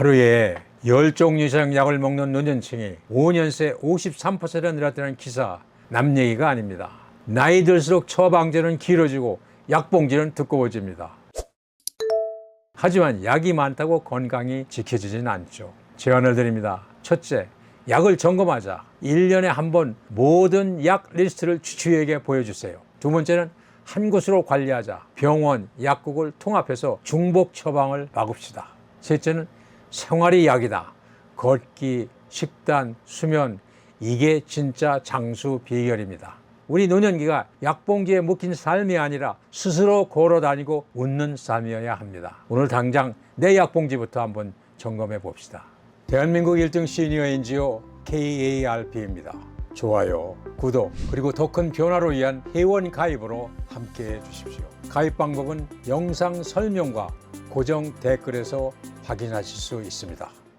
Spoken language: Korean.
하루에 10종류 이상 약을 먹는 노년층이 5년 새 53%나 늘었다는 기사 남 얘기가 아닙니다. 나이 들수록 처방전은 길어지고 약봉지는 두꺼워집니다. 하지만 약이 많다고 건강이 지켜지진 않죠. 제안을 드립니다. 첫째, 약을 점검하자. 1년에 한 번 모든 약 리스트를 주치의에게 보여주세요. 두 번째는 한 곳으로 관리하자. 병원, 약국을 통합해서 중복 처방을 막읍시다. 셋째는 생활이 약이다. 걷기, 식단, 수면, 이게 진짜 장수 비결입니다. 우리 노년기가 약봉지에 묶인 삶이 아니라 스스로 걸어 다니고 웃는 삶이어야 합니다. 오늘 당장 내 약봉지부터 한번 점검해 봅시다. 대한민국 1등 시니어 NGO KARP입니다. 좋아요, 구독, 그리고 더 큰 변화를 위한 회원 가입으로 함께 해 주십시오. 가입 방법은 영상 설명과 고정 댓글에서 확인하실 수 있습니다.